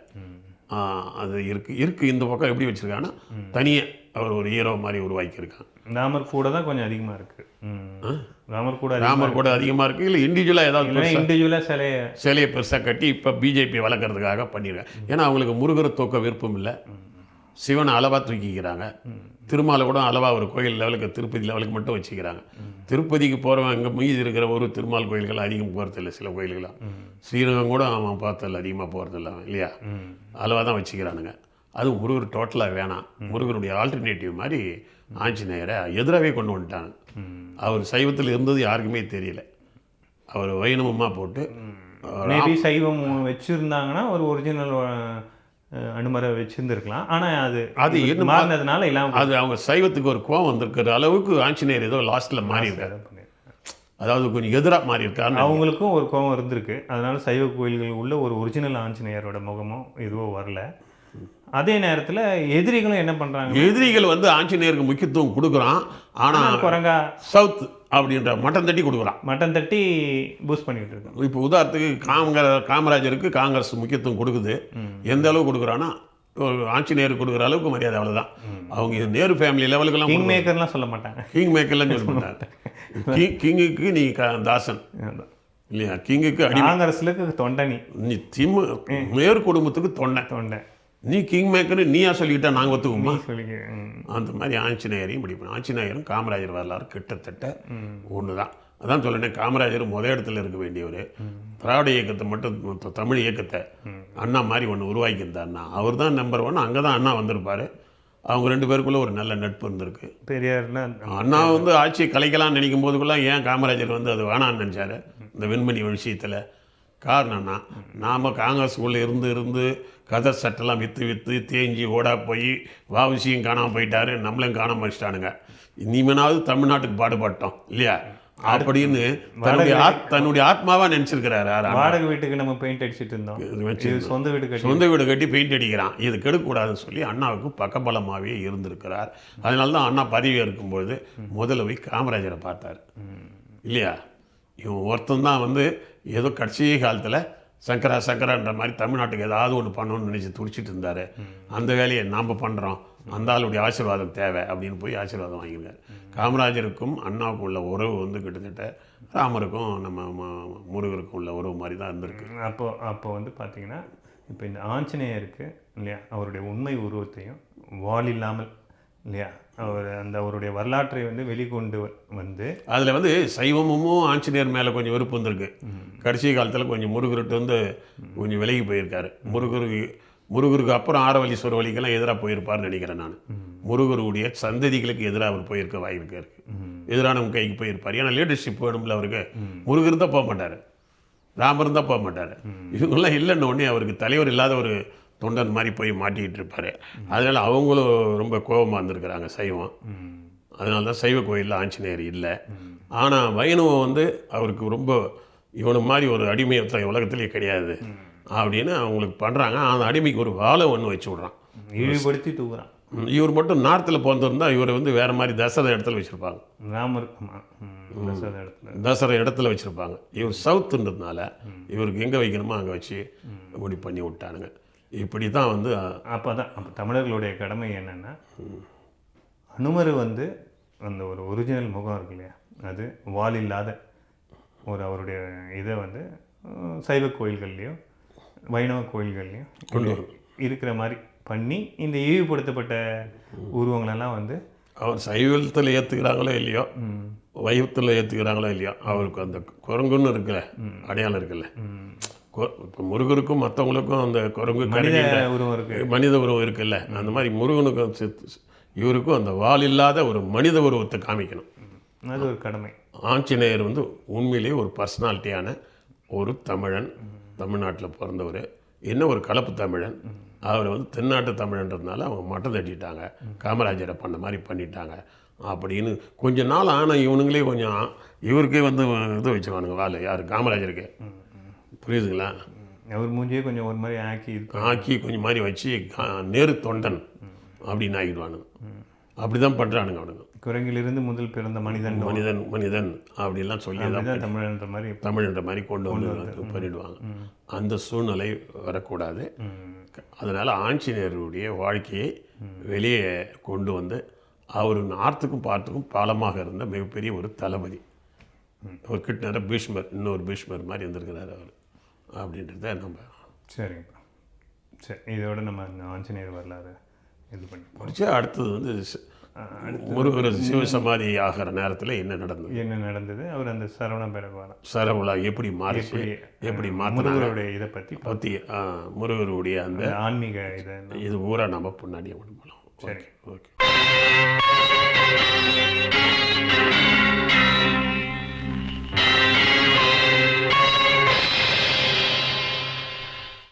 அது இருக்குது இருக்குது இந்த பக்கம் எப்படி வச்சுருக்காங்கன்னா தனியாக அவர் ஒரு ஹீரோ மாதிரி உருவாக்கியிருக்கான் ராமர் கூட தான் கொஞ்சம் அதிகமா இருக்கு. ம். ராமர் கூட ராமர் கூட அதிகமாக இருக்குது இல்லை இண்டிவிஜுவலாக ஏதாவது இண்டிவிஜுவலாக சிலைய சிலையை பெருசாக கட்டி இப்போ பிஜேபி வளர்க்குறதுக்காக பண்ணியிருக்காங்க. ஏன்னா அவங்களுக்கு முருகரை தூக்க விருப்பம் இல்லை. சிவனை அளவாக தூக்கிக்கிறாங்க. திருமாலை கூட அளவாக ஒரு கோயில் லெவலுக்கு திருப்பதி லெவலுக்கு மட்டும் வச்சுக்கிறாங்க. திருப்பதிக்கு போகிறவங்க அங்கே மீதி இருக்கிற ஒரு திருமால் கோயில்கள் அதிகம் போகிறதில்ல சில கோயில்களாம் ஸ்ரீரங்கம் கூட அவன் பார்த்ததில்ல அதிகமாக போகிறதில்ல இல்லையா? அளவாக தான் வச்சுக்கிறானுங்க. அது முருகர் டோட்டலாக வேணாம். முருகருடைய ஆல்டர்னேட்டிவ் மாதிரி ஆஞ்சநேயரை எதிராகவே கொண்டு வந்துட்டாங்க. அவர் சைவத்தில் இருந்தது யாருக்குமே தெரியல. அவர் வைணவமாக போட்டு சைவம் வச்சுருந்தாங்கன்னா ஒரு ஒரிஜினல் அனுமரை வச்சிருந்துருக்கலாம். ஆனா அது அது என்ன மாறினதுனால இல்லாம அது அவங்க சைவத்துக்கு ஒரு கோவம் வந்திருக்கிற அளவுக்கு ஆஞ்சநேயர் ஏதோ லாஸ்ட்டில் மாறி இருக்காரு. அதாவது கொஞ்சம் எதிராக மாறி இருக்காருன்னு அவங்களுக்கும் ஒரு கோபம் இருந்திருக்கு. அதனால சைவ கோயில்கள் உள்ள ஒரு ஒரிஜினல் ஆஞ்சநேயரோட முகமோ எதுவோ வரல. அதே நேரத்துல எதிரிகளும் என்ன பண்றாங்க? எதிரிகள் வந்து ஆஞ்சநேயருக்கு முக்கியத்துவம் கொடுக்குறான். ஆனால் குரங்கா சவுத் அப்படின்ற மட்டம் தட்டி கொடுக்குறான். மட்டன் தட்டி பூஸ்ட் பண்ணிட்டு இருக்கோம் இப்போ உதாரணத்துக்கு காமர காமராஜருக்கு காங்கிரஸ் முக்கியத்துவம் கொடுக்குது. எந்த அளவு கொடுக்குறான்னா ஒரு ஆஞ்சநேயருக்கு கொடுக்குற அளவுக்கு மரியாதை அவ்வளோதான் அவங்க நேரு ஃபேமிலி லெவலுக்கெல்லாம் கிங் மேக்கர்லாம் சொல்ல மாட்டாங்க. கிங் மேக்கர்லாம் சொல்ல மாட்டாங்க. கிங் கிங்குக்கு நீ தாசன். இல்லையா? கிங்குக்கு காங்கிரஸ்லுக்கு தொண்டனி. நீ திமு மேரு குடும்பத்துக்கு தொண்டை. தொண்டை. நீ கிங் மேக்கர் நீயா சொல்லிக்கிட்டா நாங்கள் ஒத்துக்குமா. அந்த மாதிரி ஆஞ்சநேயரையும் படிப்போம் ஆஞ்சநேயரும் காமராஜர் வரலாறு கிட்டத்தட்ட ஒன்று தான் அதான் சொல்லினேன் காமராஜர் முத இடத்துல இருக்க வேண்டியவர். திராவிட இயக்கத்தை மட்டும் தமிழ் இயக்கத்தை அண்ணா மாதிரி ஒன்று உருவாக்கியிருந்தாருன்னா அவர் தான் நம்பர் ஒன் அங்கே தான் அண்ணா வந்திருப்பார். அவங்க ரெண்டு பேருக்குள்ள ஒரு நல்ல நட்பு இருந்திருக்கு. பெரியார்னா அண்ணா வந்து ஆட்சியை கலைக்கலாம்னு நினைக்கும் போதுக்குள்ள ஏன் காமராஜர் வந்து அது வேணாம்னு நினச்சாரு? இந்த வெண்மணி விஷயத்தில் காரணம்னா நாம் காங்கிரஸுக்குள்ளே இருந்து இருந்து கதர் சட்டெல்லாம் விற்று விற்று தேஞ்சி ஓடா போய் வாவுசியும் காணாமல் போயிட்டாரு நம்மளையும் காணாம வச்சிட்டானுங்க இனிமேனாவது தமிழ்நாட்டுக்கு பாடுபட்டோம் இல்லையா? அப்படின்னு தன்னுடைய தன்னுடைய ஆத்மாவாக நினச்சிருக்கிறாரு. வாடகை வீட்டுக்கு நம்ம பெயிண்ட் அடிச்சிட்டு இருந்தோம். சொந்த வீடு கட்டி. சொந்த வீடு கட்டி பெயிண்ட் அடிக்கிறான். இது கெடுக்கக்கூடாதுன்னு சொல்லி அண்ணாவுக்கு பக்கபலமாகவே இருந்திருக்கிறார். அதனால தான் அண்ணா பதவி இருக்கும்போது முதல்ல போய் காமராஜரை பார்த்தார். இல்லையா? இவன் ஒருத்தன் தான் வந்து ஏதோ கடைசி காலத்தில் சங்கரா சங்கரான்ற மாதிரி தமிழ்நாட்டுக்கு ஏதாவது ஒன்று பண்ணணும்னு நினச்சி துடிச்சிட்டு இருந்தார். அந்த வேலையை நாம் பண்ணுறோம் அந்த ஆளுடைய ஆசீர்வாதம் தேவை அப்படின்னு போய் ஆசீர்வாதம் வாங்கியிருக்காரு. காமராஜருக்கும் அண்ணாவுக்கும் உள்ள உறவு வந்து கிட்டத்தட்ட ராமருக்கும் நம்ம முருகருக்கும் உள்ள உறவு மாதிரி தான் இருந்திருக்கு. அப்போ அப்போ வந்து பார்த்தீங்கன்னா இப்போ இந்த ஆஞ்சநேயருக்கு இல்லையா அவருடைய உண்மை உருவத்தையும் வால் இல்லாமல் இல்லையா அவர் அந்த அவருடைய வரலாற்றை வந்து வெளிக்கொண்டு வந்து அதில் வந்து சைவமும் ஆஞ்சநேயர் மேலே கொஞ்சம் வெறுப்பு வந்திருக்கு. கடைசி காலத்தில் கொஞ்சம் முருகர்கிட்ட வந்து கொஞ்சம் விலகி போயிருக்காரு. முருகருக்கு முருகருக்கு அப்புறம் ஆரவல்லீஸ்வரர் வழிக்கெல்லாம் எதிராக போயிருப்பார்னு நினைக்கிறேன் நான். முருகருடைய சந்ததிகளுக்கு எதிராக அவர் போயிருக்க வாய்ப்பு இருக்கு. எதிரானவங்க கைக்கு போயிருப்பார். ஏன்னா லீடர்ஷிப் வேணும்ல அவருக்கு. முருகர் தான் போக மாட்டார். ராமர் தான் போக மாட்டார். இவங்கெல்லாம் இல்லைன்னு உடனே அவருக்கு தலைவர் இல்லாத ஒரு தொண்டன் மாதிரி போய் மாட்டிக்கிட்டு இருப்பார். அதனால அவங்களும் ரொம்ப கோபமாக இருந்திருக்கிறாங்க சைவம். அதனால தான் சைவ கோயிலில் ஆஞ்சநேயர் இல்லை. ஆனால் வைணவம் வந்து அவருக்கு ரொம்ப இவனை மாதிரி ஒரு அடிமையத்தை உலகத்திலே கிடையாது. அப்படின்னு அவங்களுக்கு பண்ணுறாங்க அந்த அடிமைக்கு ஒரு வாழை ஒன்று வச்சு விட்றான். இழிவுபடுத்தி தூக்குறான். இவர் மட்டும் நார்த்தில் பிறந்திருந்தா இவரை வந்து வேறு மாதிரி தசர இடத்துல வச்சுருப்பாங்க. ராமர் தசர இடத்துல. வச்சுருப்பாங்க. இவர் சவுத்துன்றதுனால இவருக்கு எங்கே வைக்கணுமோ அங்கே வச்சு இப்படி பண்ணி விட்டானுங்க. இப்படி தான் வந்து அப்போ தான் அப்போ தமிழர்களுடைய கடமை என்னென்னா அனுமர் வந்து அந்த ஒரு ஒரிஜினல் முகம் இருக்கு இல்லையா? அது வால் இல்லாத ஒரு அவருடைய இதை வந்து சைவ கோயில்கள்லையும் வைணவ கோயில்கள்லையும் இருக்கிற மாதிரி பண்ணி இந்த இழிவுபடுத்தப்பட்ட உருவங்களெல்லாம் வந்து அவர் சைவத்தில் ஏற்றுக்கிறாங்களோ இல்லையோ வைவத்தில் ஏற்றுக்கிறாங்களோ இல்லையோ அவருக்கு அந்த குரங்குன்னு இருக்குல்ல அடையாளம் இருக்குல்ல. முருகருக்கும் மற்றவங்களுக்கும் அந்த குரங்கு மனித கரடின்ற உருவம் இருக்கு. மனித உருவம் இருக்குல்ல? அந்த மாதிரி முருகனுக்கும் இவருக்கும் அந்த வால் இல்லாத ஒரு மனித உருவத்தை காமிக்கணும். அது ஒரு கடமை. ஆஞ்சநேயர் வந்து உண்மையிலேயே ஒரு பர்சனாலிட்டியான ஒரு தமிழன் தமிழ்நாட்டில் பிறந்தவர். என்ன ஒரு கலப்பு தமிழன்? அவர் வந்து தென்னாட்டு தமிழன்றதுனால அவங்க மட்டம் தட்டிட்டாங்க. காமராஜரை பண்ண மாதிரி பண்ணிட்டாங்க. அப்படின்னு கொஞ்ச நாள் ஆனால் இவனுங்களே கொஞ்சம் இவருக்கே வந்து இது வச்சுருவானுங்க வாள் யார்? காமராஜருக்கு. புரியுதுங்களா? அவர் மூஞ்சியே கொஞ்சம் ஒரு மாதிரி ஆக்கி ஆக்கி கொஞ்சம் மாதிரி வச்சு நேரு தொண்டன் அப்படின்னு ஆகிடுவானுங்க அப்படி தான் பண்ணுறானுங்க அவனுங்க. குரங்கிலிருந்து முதல் பிறந்த மனிதன். மனிதன் மனிதன் அப்படிலாம் சொல்லி தான் தமிழன்ற மாதிரி தமிழ்ன்ற மாதிரி கொண்டு வந்து பண்ணிடுவாங்க அந்த சூழ்நிலை வரக்கூடாது. அதனால் ஆஞ்சநேயருடைய வாழ்க்கையை வெளியே கொண்டு வந்து அவர் நார்த்துக்கும் பார்த்துக்கும் பாலமாக இருந்த மிகப்பெரிய ஒரு தளபதி. ஒரு கிட்ட பீஷ்மர் இன்னொரு பீஷ்மர் மாதிரி இருந்திருக்கிறார் அவர். அப்படின்றத நம்ம சரிங்கப்பா சரி இதோட நம்ம ஆஞ்சநேயர் வரலாறு இது பண்ணி முடிச்சு அடுத்தது வந்து முருகர் சிவசமாதி ஆகிற நேரத்தில் என்ன நடந்தது? என்ன நடந்தது? அவர் அந்த சரவண பெருவாரம் சரவுலா எப்படி மாறிச்சு? எப்படி முருகருடைய இதை பற்றி பற்றி முருகருடைய அந்த ஆன்மீக இதை இது பூரா நம்ம பின்னாடி பண்ணலாம் சரி. ஓகே.